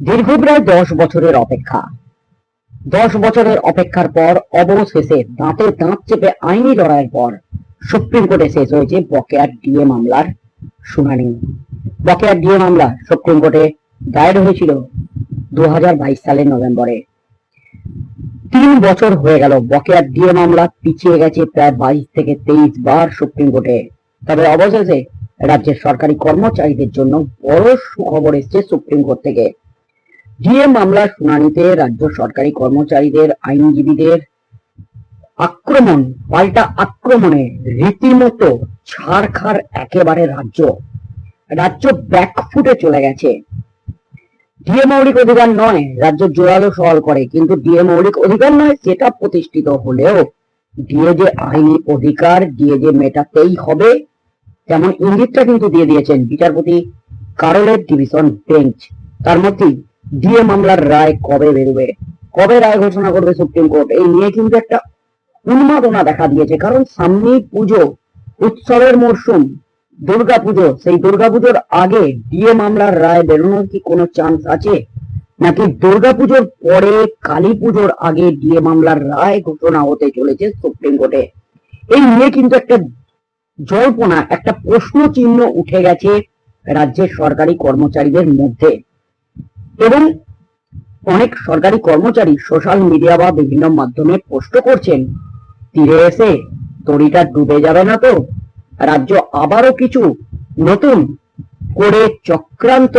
দীর্ঘ প্রায় দশ বছরের অপেক্ষা। দশ বছরের অপেক্ষার পর অবশেষে দাঁতে দাঁত চেপে আইনি লড়াইয়ের পর সুপ্রিম কোর্টে শেষ হয়েছে বকেয়ার ডিএ মামলার শুনানি। বকেয়ার ডিএ মামলা সুপ্রিম কোর্টে দায়ের হয়েছিল দু হাজার বাইশ সালের নভেম্বরে। তিন বছর হয়ে গেল বকেয়ার ডিএ মামলা পিছিয়ে গেছে প্রায় বাইশ থেকে তেইশ বার সুপ্রিম কোর্টে। তবে অবশেষে রাজ্যের সরকারি কর্মচারীদের জন্য বড় সুখবর এসছে সুপ্রিম কোর্ট থেকে। ডিএ মামলার শুনানিতে রাজ্য সরকারি কর্মচারীদের, আইনজীবীদের আক্রমণ, পাল্টা আক্রমণে রীতিমতো ছাড়খার একেবারে রাজ্য রাজ্য ব্যাকফুটে চলে গেছে। ডিএ মৌলিক অধিকার নয়, রাজ্য জোরালো সওয়াল করে, কিন্তু ডিএ মৌলিক অধিকার নয়, সেটা প্রতিষ্ঠিত হলেও ডিএ যে আইনি অধিকার ডিএ যে মেটাতেই হবে, যেমন ইঙ্গিতটা কিন্তু দিয়ে দিয়েছেন বিচারপতি কারলের ডিভিশন বেঞ্চ। তার মধ্যেই ডিএ মামলার রায় কবে বেরোবে? কবে রায় ঘোষণা করবে সুপ্রিম কোর্ট? এই নিয়ে কিন্তু একটা উন্মাদনা দেখা দিয়েছে। কারণ সামনেই পুজো, উৎসবের মরশুম দুর্গা পুজো সেই দুর্গা পুজোর আগে ডিএ মামলার রায় বেরোনোর কি কোনো চান্স আছে? নাকি দুর্গা পুজোর পরে কালী পুজোর আগে ডিএ মামলার রায় ঘোষণা হতে চলেছে সুপ্রিম কোর্টে? এই নিয়ে কিন্তু একটা জল্পনা, একটা প্রশ্ন চিহ্ন উঠে গেছে রাজ্যের সরকারি কর্মচারীদের মধ্যে। এবং অনেক সরকারি কর্মচারী সোশ্যাল মিডিয়া বা বিভিন্ন মাধ্যমে পোস্ট করছেন। তীরে এসে তরিটা ডুবে যাবে না তো? রাজ্য আবারও কিছু নতুন করে চক্রান্ত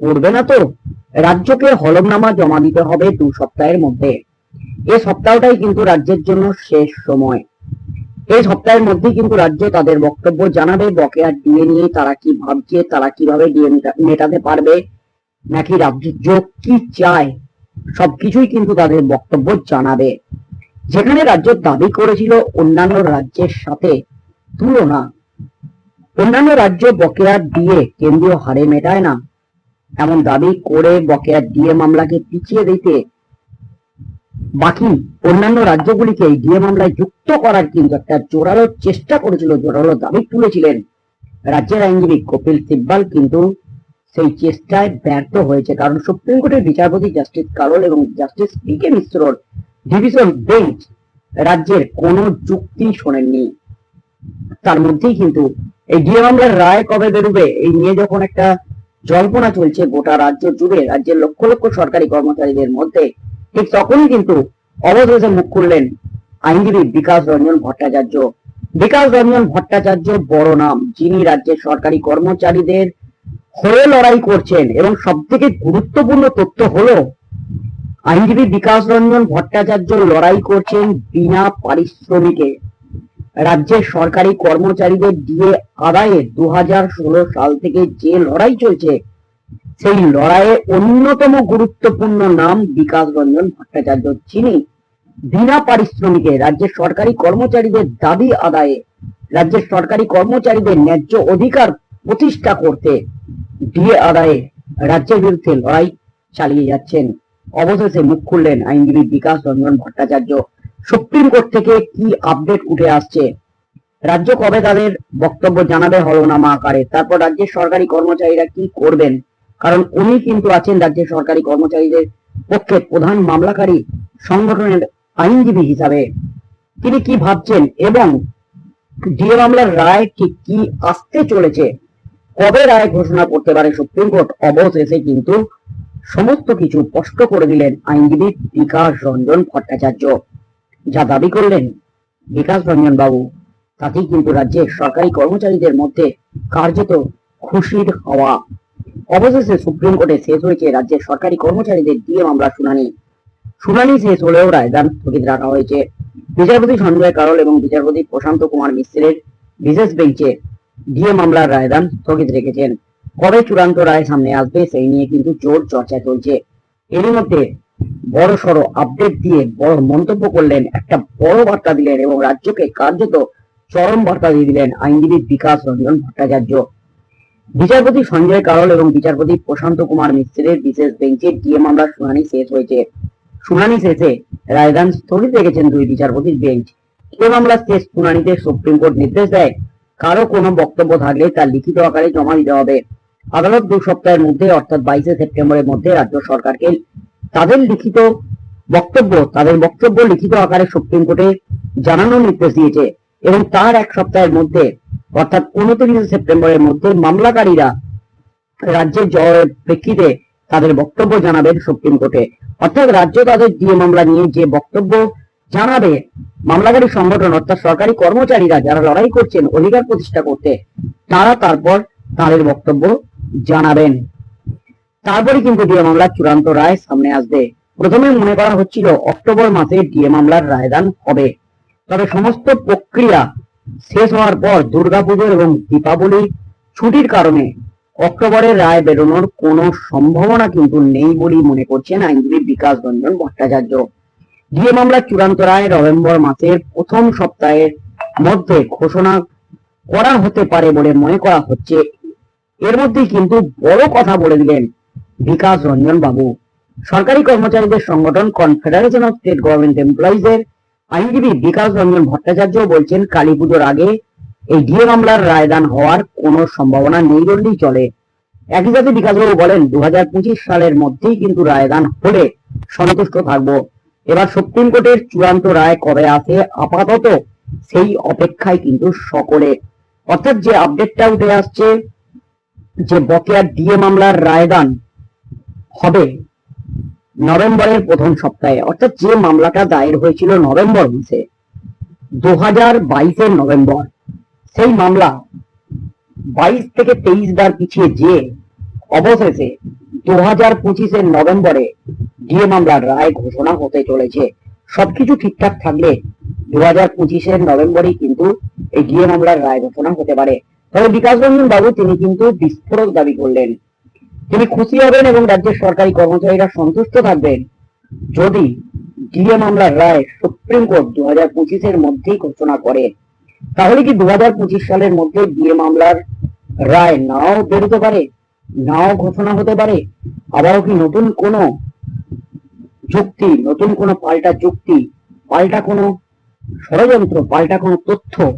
করবে না তো? রাজ্যকে হলমনামা জমা দিতে হবে দু সপ্তাহের মধ্যে। এই সপ্তাহটাই কিন্তু রাজ্যের জন্য শেষ সময়। এই সপ্তাহের মধ্যে কিন্তু রাজ্য তাদের বক্তব্য জানাবে, বকেয়া ডিএ নিয়ে তারা কি ভাবছে, তারা কীভাবে ডিএ মেটাতে পারবে নাকি রাজ্য কি চায়? সবকিছুই কিন্তু তাদের বক্তব্য জানাবে। যেখানে রাজ্য দাবি করেছিল অন্যান্য রাজ্যের সাথে তুলনা। অন্যান্য রাজ্য বকেয়া দিয়ে কেন্দ্রীয় হারে মেটায় না। এমন দাবি করে বকেয়া দিয়ে মামলাকে পিছিয়ে দিতে। বাকি অন্যান্য রাজ্যগুলিকে এই ডিএ মামলায় যুক্ত করার কিন্তু একটা জোরালো চেষ্টা করেছিল, জোরালো দাবি তুলেছিলেন। রাজ্যের আইনজীবী কপিল সিব্বাল কিন্তু সেই চেষ্টায় ব্যর্থ হয়েছে। কারণ সুপ্রিম কোর্টের বিচারপতি জাস্টিস কারোল এবং জাস্টিস পি কে মিশ্রর ডিভিশন বেঞ্চ রাজ্যের কোনো যুক্তি শোনেননি। তার মধ্যেই কিন্তু এই ডিএ মামলার রায় কবে বেরোবে, এই নিয়ে যখন একটা জল্পনা চলছে গোটা রাজ্য জুড়ে, রাজ্যের লক্ষ লক্ষ সরকারি কর্মচারীদের মধ্যে, ঠিক তখনই কিন্তু অবশেষে মুখ খুললেন আইনজীবী বিকাশ রঞ্জন ভট্টাচার্য। বিকাশ রঞ্জন ভট্টাচার্য বড় নাম, যিনি রাজ্যের সরকারি কর্মচারীদের হয়ে লড়াই করছেন এবং সব থেকে গুরুত্বপূর্ণ তথ্য হলো, আইনজীবী বিকাশ রঞ্জন ভট্টাচার্য লড়াই করছেন বিনা পারিশ্রমিকে। রাজ্যের সরকারি কর্মচারীদের দিয়ে আদায়ে দু সাল থেকে যে লড়াই চলছে, সেই লড়াইয়ে অন্যতম গুরুত্বপূর্ণ নাম বিকাশ রঞ্জন ভট্টাচার্য। যিনি বিনা পারিশ্রমিকে রাজ্যের সরকারি কর্মচারীদের দাবি আদায়ে রাজ্যের সরকারি কর্মচারীদের ন্যায্য অধিকার প্রতিষ্ঠা করতে ডিএ আদায়ে রাজ্যের বিরুদ্ধে লড়াই চালিয়ে যাচ্ছেন। অবশেষে মুখ খুললেন আইনজীবী বিকাশ রঞ্জন ভট্টাচার্য। সুপ্রিম কোর্ট থেকে কি আপডেট উঠে আসছে? রাজ্য কবে তাদের বক্তব্য জানাবে হলনামা আকারে তারপর রাজ্যের সরকারি কর্মচারীরা কি করবেন? কারণ উনি কিন্তু আছেন রাজ্যের সরকারি কর্মচারীদের পক্ষে প্রধান মামলাকারী সংগঠনের আইনজীবী হিসাবে। তিনি কি ভাবছেন? এবং ডিএ মামলার রায় ঠিক কি আসতে চলেছে? কবে রায় ঘোষণা করতে পারে সুপ্রিম কোর্ট? অবশেষে কিন্তু সমস্ত কিছু স্পষ্ট করে দিলেন আইনজীবী বিকাশ রঞ্জন ভট্টাচার্য। যা দাবি করলেন বিকাশ রঞ্জন বাবু, তাতেই কিন্তু রাজ্যের সরকারি কর্মচারীদের মধ্যে কার্যত খুশির হওয়া। অবশেষে সুপ্রিম কোর্টে শেষ হয়েছে রাজ্যের সরকারি কর্মচারীদের দিয়ে মামলা শুনানি। শুনানি শেষ হলেও রায়দান স্থগিত রাখা হয়েছে। বিচারপতি সঞ্জয় কারল এবং বিচারপতি প্রশান্ত কুমার মিশ্রের বিশেষ বেঞ্চে ডিএ মামলার রায়দান স্থগিত রেখেছেন। কবে চূড়ান্ত রায় সামনে আসবে সেই নিয়ে কিন্তু জোর চর্চা চলছে। এরই মধ্যে বড় সড়ো আপডেট দিয়ে বড় মন্তব্য করলেন, একটা বড় বার্তা দিলেন এবং রাজ্যকে কার্যত চরম বার্তা দিয়ে দিলেন আইনজীবী বিকাশ রঞ্জন ভট্টাচার্য। বিচারপতি সঞ্জয় কারল এবং বিচারপতি প্রশান্ত কুমার মিশ্রের বিশেষ বেঞ্চে ডিএ মামলার শুনানি শেষ হয়েছে। শুনানি শেষে রায়দান স্থগিত রেখেছেন দুই বিচারপতির বেঞ্চ। এ মামলার শেষ শুনানিতে সুপ্রিম কোর্ট নির্দেশ দেয় কারও কোনো বক্তব্য থাকলে তা লিখিত আকারে জমা দিতে হবে। আদালত দু সপ্তাহের মধ্যে, অর্থাৎ বাইশে সেপ্টেম্বরের মধ্যে রাজ্য সরকারকে তাদের লিখিত বক্তব্য, তাদের বক্তব্য লিখিত আকারে সুপ্রিম কোর্টে জানানোর নির্দেশ দিয়েছে এবং তার এক সপ্তাহের মধ্যে, অর্থাৎ উনত্রিশে সেপ্টেম্বরের মধ্যে মামলাকারীরা রাজ্যের জয়ের প্রেক্ষিতে তাদের বক্তব্য জানাবেন সুপ্রিম কোর্টে। অর্থাৎ রাজ্য তাদের দিয়ে মামলা নিয়ে যে বক্তব্য জানাবে। মামলাকারী সংগঠন, অর্থাৎ সরকারি কর্মচারীরা যারা লড়াই করছেন, অধিকার প্রতিষ্ঠা করতে, তারা তারপর তাদের বক্তব্য জানাবেন। তারপরে কিন্তু ডিএ মামলার চূড়ান্ত রায় সামনে আসবে। প্রথমে মনে করা হচ্ছিল, অক্টোবর মাসে ডিএ মামলার রায়দান হবে। তবে সমস্ত প্রক্রিয়া শেষ হওয়ার পর দুর্গাপুজো এবং দীপাবলি ছুটির কারণে অক্টোবরের রায় বেরোনোর কোনো সম্ভাবনা কিন্তু নেই বলেই মনে করছেন আইনজীবী বিকাশ রঞ্জন ভট্টাচার্য। ডিএ মামলার চূড়ান্ত রায় নভেম্বর মাসের প্রথম সপ্তাহের মধ্যে ঘোষণা করা হতে পারে বলে মনে করা হচ্ছে। এর মধ্যেই কিন্তু বড় কথা বলে দিলেন বিকাশ রঞ্জন বাবু। সরকারি কর্মচারীদের সংগঠন confederation of state government employees এর আইনজীবী বিকাশ রঞ্জন ভট্টাচার্য বলছেন, কালী পুজোর আগে এই ডিএ মামলার রায়দান হওয়ার কোনো সম্ভাবনা নেই বললেই চলে। একই সাথে বিকাশবাবু বলেন দু হাজার পঁচিশ সালের মধ্যেই কিন্তু রায়দান হলে সন্তুষ্ট থাকব। এবার সুপ্রিম কোর্টের চূড়ান্ত রায় কবে আসে? আপাতত সেই অপেক্ষায় কিন্তু সকলে। অর্থাৎ যে আপডেটটা উঠে আসছে, যে বকেয়া ডিএ মামলার রায়দান হবে নভেম্বরের প্রথম সপ্তাহে। অর্থাৎ যে মামলাটা দায়ের হয়েছিল নভেম্বর মাসে দু হাজার বাইশের নভেম্বর, সেই মামলা বাইশ থেকে তেইশ বার পিছিয়ে যে অবশেষে দু হাজার নভেম্বরে ডিএ মামলার রায় ঘোষণা হতে চলেছে। সবকিছু ঠিকঠাক থাকলে দু হাজার পঁচিশের নভেম্বরেই কিন্তু এই ডিএ মামলার রায় ঘোষণা হতে পারে। তবে বিকাশ রঞ্জন বাবু, তিনি কিন্তু বিস্ফোরক দাবি করলেন। তিনি খুশি হবেন এবং রাজ্যের সরকারি কর্মচারীরা সন্তুষ্ট থাকবেন যদি ডিএ মামলার রায় সুপ্রিম কোর্ট দু হাজার পঁচিশের মধ্যেই ঘোষণা করে। তাহলে কি দু হাজার পঁচিশ সালের মধ্যে ডিএ মামলার রায় নাও বেরোতে পারে? নাও ঘোষণা হতে পারে। আবারও কি নতুন কোনো যুক্তি, নতুন কোনো পাল্টা যুক্তি, পাল্টা কোনো ষড়যন্ত্র, পাল্টা কোনো তথ্য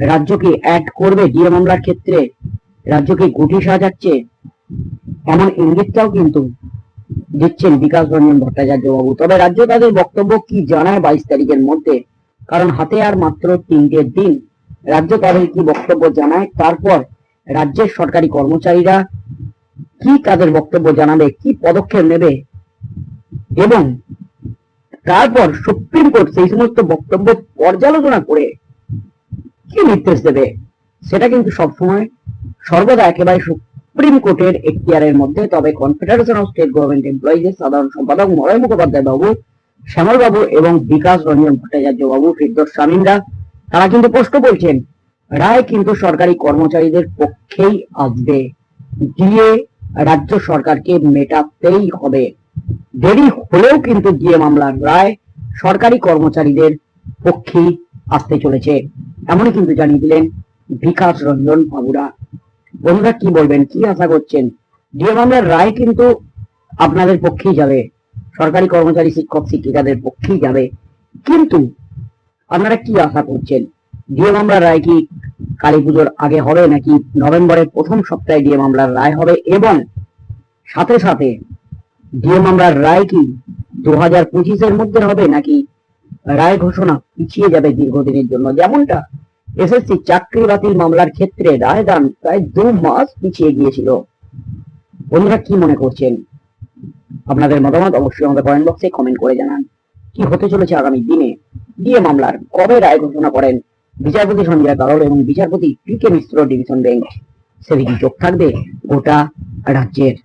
রাজ্যকে অ্যাড করবে ডিএ মামলার ক্ষেত্রে? রাজ্যকে গুটি সাজাচ্ছে? এমন ইঙ্গিতটাও কিন্তু দিচ্ছেন বিকাশ রঞ্জন ভট্টাচার্য বাবু তবে রাজ্য তাদের বক্তব্য কি জানায় বাইশ তারিখের মধ্যে? কারণ হাতে আর মাত্র তিনটে দিন। রাজ্য তাদের কি বক্তব্য জানায়? তারপর রাজ্যের সরকারি কর্মচারীরা কি তাদের বক্তব্য জানাবে, কি পদক্ষেপ নেবে এবং তারপর সুপ্রিম কোর্ট সেই সমস্ত বক্তব্য পর্যালোচনা করে কি নির্দেশ দেবে, সেটা কিন্তু সবসময় সর্বদা একেবারে সুপ্রিম কোর্টের এখতিয়ারের মধ্যে। তবে কনফেডারেশন অফ স্টেট গভর্নমেন্ট এমপ্লয়িজের সাধারণ সম্পাদক মলয় মুখোপাধ্যায় বাবু শ্যামল বাবু এবং বিকাশ রঞ্জন ভট্টাচার্য বাবু, ফিরদোস শামীমরা, তারা কিন্তু প্রশ্ন বলছেন রায় কিন্তু সরকারি কর্মচারীদের পক্ষেই আসবে। দিয়ে রাজ্য সরকারকে মেটাতেই হবে। দেরি হলেও কিন্তু দিয়ে মামলার রায় সরকারি কর্মচারীদের পক্ষেই আসতে চলেছে। এমনই কিন্তু জানিয়ে দিলেন বিকাশ রঞ্জন বাবুরা। বন্ধুরা, কি বলবেন, কি আশা করছেন? ডিএ মামলার রায় কিন্তু আপনাদের পক্ষেই যাবে। সরকারি কর্মচারী, শিক্ষক, শিক্ষিকাদের পক্ষেই যাবে। কিন্তু আপনারা কি আশা করছেন? ডিএ মামলার রায় কি কালী পুজোর আগে হবে নাকি নভেম্বরের প্রথম সপ্তাহে ডিএ মামলার রায় হবে? এবং সাথে সাথে ডিএ মামলার রায় কি দু হাজার পঁচিশের মধ্যে হবে নাকি রায় ঘোষণা পিছিয়ে যাবে দীর্ঘদিনের জন্য? যেমনটা এসএসসি চাকরি বাতিল মামলার ক্ষেত্রে রায়দান প্রায় দু মাস পিছিয়ে গিয়েছিল। বন্ধুরা, কি মনে করছেন? আপনাদের মতামত অবশ্যই আমাদের কমেন্ট বক্সে কমেন্ট করে জানান। কি হতে চলেছে আগামী দিনে? ডিএ মামলার কবে রায় ঘোষণা করেন? বিচারপতি সঞ্জয় কারোর এবং বিচারপতি P K Mishra division bench সেদিকে চোখ থাকবে গোটা রাজ্যের